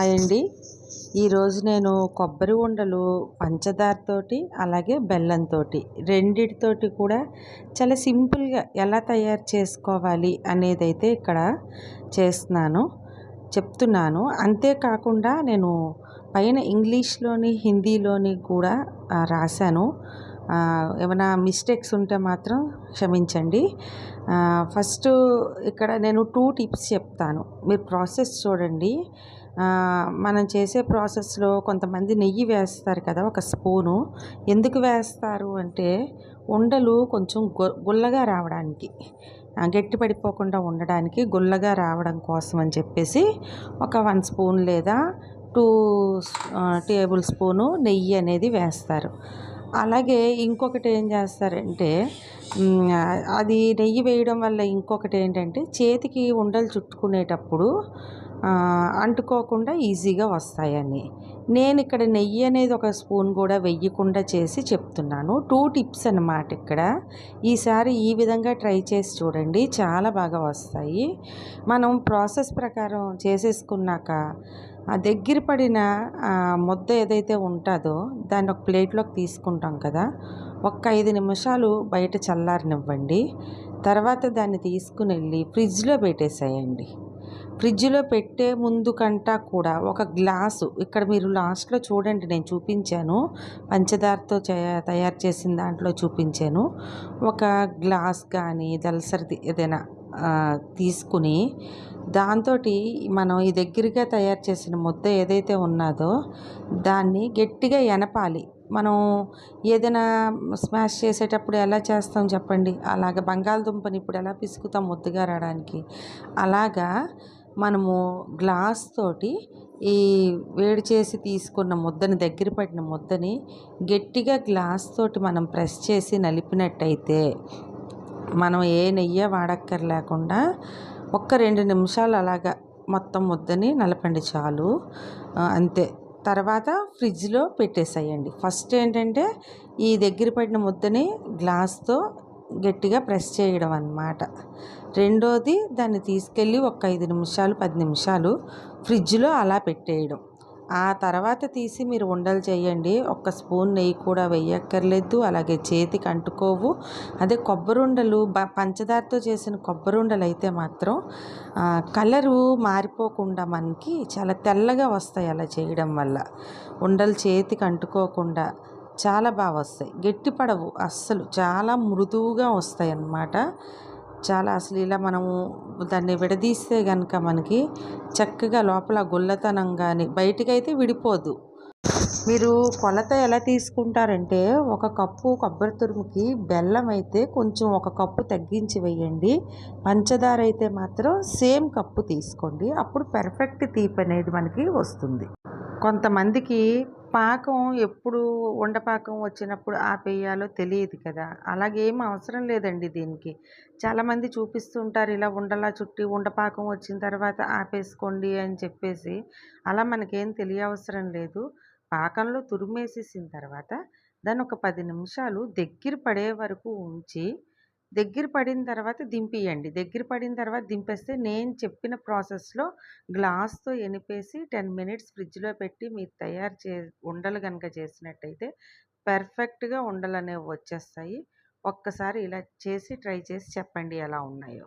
Hi అండి. ఈరోజు నేను కొబ్బరి ఉండలు పంచదారతోటి అలాగే బెల్లంతో రెండిటితోటి కూడా చాలా సింపుల్గా ఎలా తయారు చేసుకోవాలి అనేది అయితే ఇక్కడ చేస్తున్నాను చెప్తున్నాను. అంతేకాకుండా నేను పైన ఇంగ్లీష్లోని హిందీలోని కూడా రాశాను. ఏమైనా మిస్టేక్స్ ఉంటే మాత్రం క్షమించండి. ఫస్ట్ ఇక్కడ నేను టూ టిప్స్ చెప్తాను. మీరు ప్రాసెస్ చూడండి. మనం చేసే ప్రాసెస్లో కొంతమంది నెయ్యి వేస్తారు కదా ఒక స్పూను. ఎందుకు వేస్తారు అంటే ఉండలు కొంచెం గుల్లగా రావడానికి గట్టి పడిపోకుండా ఉండడానికి గుల్లగా రావడం కోసం అని చెప్పేసి ఒక వన్ స్పూన్ లేదా టూ టేబుల్ స్పూను నెయ్యి అనేది వేస్తారు. అలాగే ఇంకొకటి ఏం చేస్తారంటే అది నెయ్యి వేయడం వల్ల ఇంకొకటి ఏంటంటే చేతికి ఉండలు చుట్టుకునేటప్పుడు అంటుకోకుండా ఈజీగా వస్తాయని. నేను ఇక్కడ నెయ్యి అనేది ఒక స్పూన్ కూడా వెయ్యకుండా చేసి చెప్తున్నాను. టూ టిప్స్ అన్నమాట ఇక్కడ. ఈసారి ఈ విధంగా ట్రై చేసి చూడండి. చాలా బాగా వస్తాయి. మనం ప్రాసెస్ ప్రకారం చేసేసుకున్నాక ఆ దగ్గర పడిన ముద్ద ఏదైతే ఉంటుందో దాన్ని ఒక ప్లేట్లోకి తీసుకుంటాం కదా. ఒక్క ఐదు నిమిషాలు బయట చల్లారనివ్వండి. తర్వాత దాన్ని తీసుకుని వెళ్ళి ఫ్రిడ్జ్లో పెట్టేసేయండి. ఫ్రిడ్జ్లో పెట్టే ముందు కంటా కూడా ఒక గ్లాసు. ఇక్కడ మీరు లాస్ట్లో చూడండి నేను చూపించాను. పంచదారతో తయారు చేసిన దాంట్లో చూపించాను. ఒక గ్లాస్ కానీ దలసరి ఏదైనా తీసుకుని దాంతో మనం ఈ దగ్గరగా తయారు చేసిన ముద్ద ఏదైతే ఉన్నదో దాన్ని గట్టిగా ఎనపాలి. మనం ఏదైనా స్మాష్ చేసేటప్పుడు ఎలా చేస్తాం చెప్పండి? అలాగ బంగాళదుంపని ఇప్పుడు ఎలా పిసుకుతాం ముద్దగా రావడానికి? అలాగా మనము గ్లాస్ తోటి ఈ వేడి చేసి తీసుకున్న ముద్దని దగ్గర పడిన ముద్దని గట్టిగా గ్లాస్ తోటి మనం ప్రెస్ చేసి నలిపినట్టయితే మనం ఏ నెయ్యి వాడక్కర్లేకుండా ఒక్క రెండు నిమిషాలు అలాగా మొత్తం ముద్దని నలపండి చాలు. అంతే. తర్వాత ఫ్రిడ్జ్లో పెట్టేసేయండి. ఫస్ట్ ఏంటంటే ఈ దగ్గర పడిన ముద్దని గ్లాస్తో గట్టిగా ప్రెస్ చేయడం అన్నమాట. రెండోది దాన్ని తీసుకెళ్ళి ఒక ఐదు నిమిషాలు పది నిమిషాలు ఫ్రిడ్జ్లో అలా పెట్టేయడం. ఆ తర్వాత తీసి మీరు ఉండలు చేయండి. ఒక్క స్పూన్ నెయ్యి కూడా వేయక్కర్లేదు. అలాగే చేతికి అంటుకోవు. అదే కొబ్బరి ఉండలు పంచదారతో చేసిన కొబ్బరి ఉండలు అయితే మాత్రం కలరు మారిపోకుండా మనకి చాలా తెల్లగా వస్తాయి అలా చేయడం వల్ల. ఉండలు చేతికి అంటుకోకుండా చాలా బాగా వస్తాయి. గట్టి పడవు అస్సలు చాలా మృదువుగా వస్తాయి అన్నమాట చాలా అసలు ఇలా మనము దాన్ని విడదీస్తే కనుక మనకి చక్కగా లోపల గుల్లతనం కానీ బయటికైతే విడిపోదు. మీరు కొలత ఎలా తీసుకుంటారంటే ఒక కప్పు కొబ్బరి తురుముకి బెల్లం అయితే కొంచెం ఒక కప్పు తగ్గించి వేయండి. పంచదార అయితే మాత్రం సేమ్ కప్పు తీసుకోండి. అప్పుడు పెర్ఫెక్ట్ తీపి అనేది మనకి వస్తుంది. కొంతమందికి పాకం ఎప్పుడు ఉండపాకం వచ్చినప్పుడు ఆపేయాలో తెలియదు కదా. అలాగేం అవసరం లేదండి దీనికి. చాలామంది చూపిస్తుంటారు ఇలా ఉండలా చుట్టి ఉండపాకం వచ్చిన తర్వాత ఆపేసుకోండి అని చెప్పేసి. అలా మనకేం తెలియవసరం లేదు. పాకంలో తురిమేసేసిన తర్వాత దాన్ని ఒక పది నిమిషాలు దగ్గర పడే వరకు ఉంచి దగ్గర పడిన తర్వాత దింపియండి దగ్గర పడిన తర్వాత దింపేస్తే నేను చెప్పిన ప్రాసెస్లో గ్లాస్తో ఎనిపేసి టెన్ మినిట్స్ ఫ్రిడ్జ్లో పెట్టి మీరు తయారు చే ఉండలు కనుక చేసినట్టయితే పర్ఫెక్ట్గా ఉండలు అనేవి వచ్చేస్తాయి. ఒక్కసారి ఇలా చేసి ట్రై చేసి చెప్పండి ఎలా ఉన్నాయో.